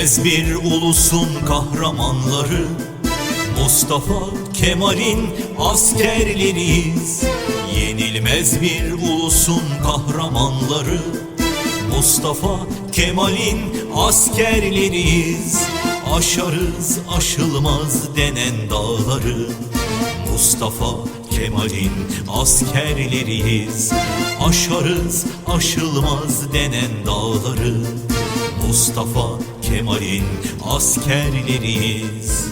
Yenilmez bir ulusun kahramanları Mustafa Kemal'in askerleriyiz. Yenilmez bir ulusun kahramanları Mustafa Kemal'in askerleriyiz. Aşarız aşılmaz denen dağları Mustafa Kemal'in askerleriyiz. Aşarız aşılmaz denen dağları Mustafa Kemal'in askerleriyiz.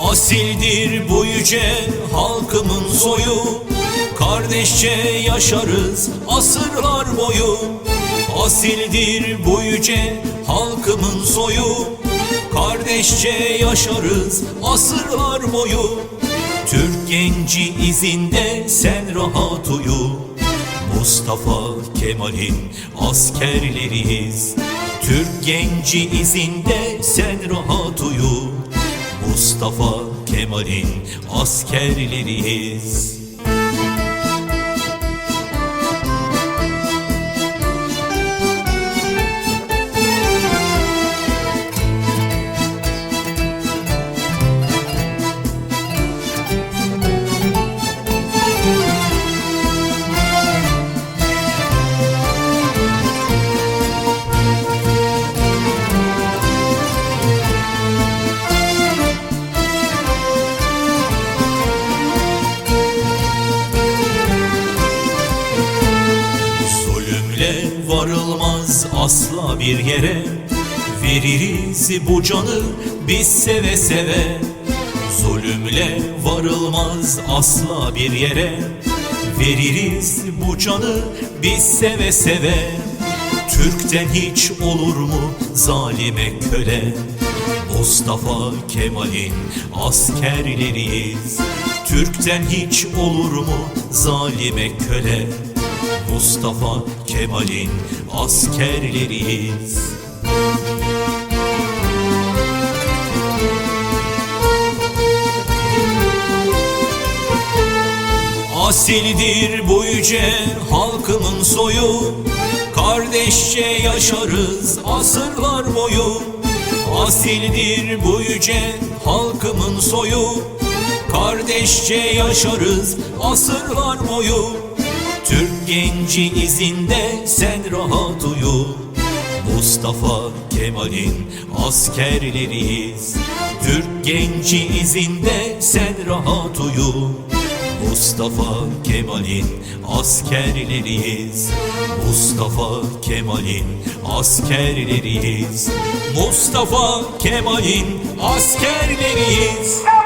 Asildir bu yüce halkımın soyu. Kardeşçe yaşarız asırlar boyu. Asildir bu yüce halkımın soyu. Kardeşçe yaşarız asırlar boyu Türk genci izinde sen rahat uyu. Mustafa Kemal'in askerleriyiz. Türk genci izinde sen rahat uyu. Mustafa Kemal'in askerleriyiz varılmaz asla bir yere. Veririz bu canı biz seve seve. Zulümle varılmaz asla bir yere. Veririz bu canı biz seve seve. Türk'ten hiç olur mu zalime köle? Mustafa Kemal'in askerleriyiz. Türk'ten hiç olur mu zalime köle Mustafa Kemal'in askerleriyiz. Asildir bu yüce halkımın soyu. Kardeşçe yaşarız asırlar boyu. Asildir bu yüce halkımın soyu. Kardeşçe yaşarız asırlar boyu Türk genci izinde sen rahat uyu. Mustafa Kemal'in askerleriyiz. Türk genci izinde sen rahat uyu. Mustafa Kemal'in askerleriyiz. Mustafa Kemal'in askerleriyiz. Mustafa Kemal'in askerleriyiz